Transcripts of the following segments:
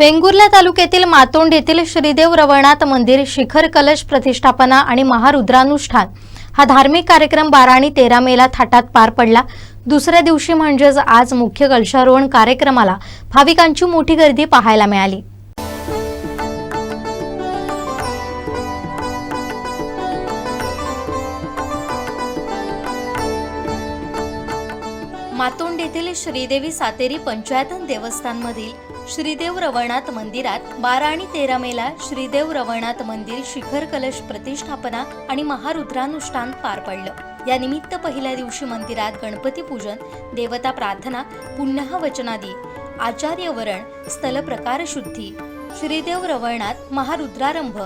वेंगुर्ला तालुक्यातील मातोंड येथील श्रीदेव रवळनाथ मंदिर शिखर कलश प्रतिष्ठापना आणि महारुद्रानुष्ठान हा धार्मिक कार्यक्रम बारा आणि तेरा मेला थाटात पार पडला. दुसऱ्या दिवशी म्हणजेच आज मुख्य कलशारोहण कार्यक्रमाला भाविकांची मोठी गर्दी पाहायला मिळाली. येथील श्रीदेवी सातेरी पंचायतन देवस्थानमधील श्रीदेव रवळनाथ मंदिरात बारा आणि तेरा मेला श्रीदेव रवळनाथ मंदिर शिखर कलश प्रतिष्ठापना आणि महारुद्रानुष्ठान पार पडलं. या निमित्त पहिल्या दिवशी मंदिरात गणपती पूजन देवता प्रार्थना पुन्हा वचनादी आचार्यवरण स्थल प्रकार शुद्धी श्रीदेव रवळनाथ महारुद्रारंभ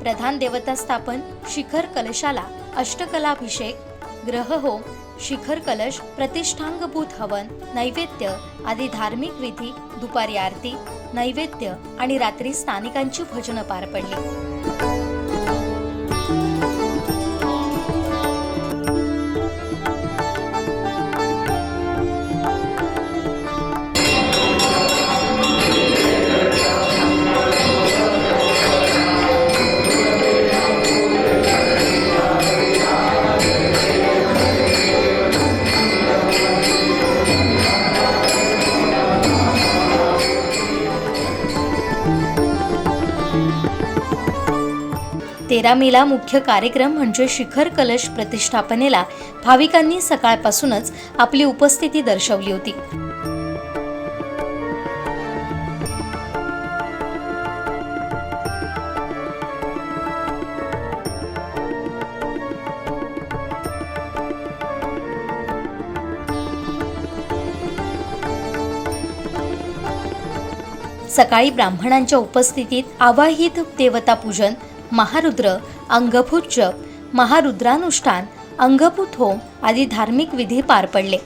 प्रधान देवता स्थापन शिखर कलशाला अष्टकलाभिषेक ग्रहहोम शिखर कलश प्रतिष्ठांगभूत हवन नैवेद्य आदी धार्मिक विधी दुपारी आरती नैवेद्य आणि रात्री स्थानिकांची भजनं पार पडली. तेरा मेला मुख्य कार्यक्रम म्हणजे शिखर कलश प्रतिष्ठापनेला भाविकांनी सकाळपासूनच आपली उपस्थिती दर्शवली होती. सकाळी ब्राह्मणांच्या उपस्थितीत आवाहित देवता पूजन महारुद्र अंगभूत जप महारुद्रानुष्ठान अंगभूत होम आदी धार्मिक विधी पार पडले.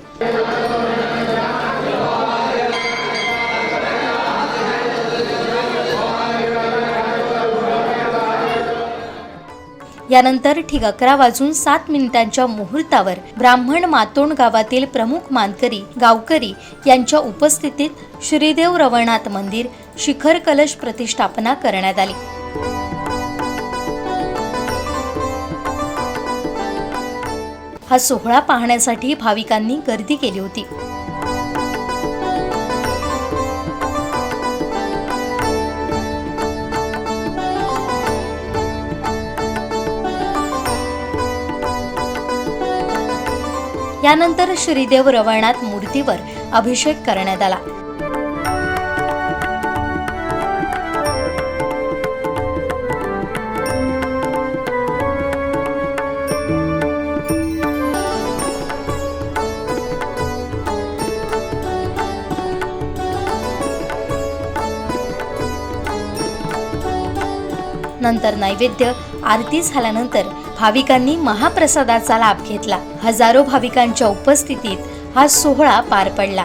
यानंतर ठीक अकरा वाजून सात मिनिटांच्या मुहूर्तावर ब्राह्मण मातोंड गावातील प्रमुख मानकरी गावकरी यांच्या उपस्थितीत श्रीदेव रवळनाथ मंदिर शिखर कलश प्रतिष्ठापना करण्यात आली. हा सोहळा पाहण्यासाठी भाविकांनी गर्दी केली होती. यानंतर श्रीदेव रवळनाथ मूर्तीवर अभिषेक करण्यात आला. नंतर नैवेद्य आरती झाल्यानंतर भाविकांनी महाप्रसादाचा लाभ घेतला. हजारो भाविकांच्या उपस्थितीत हा सोहळा पार पडला.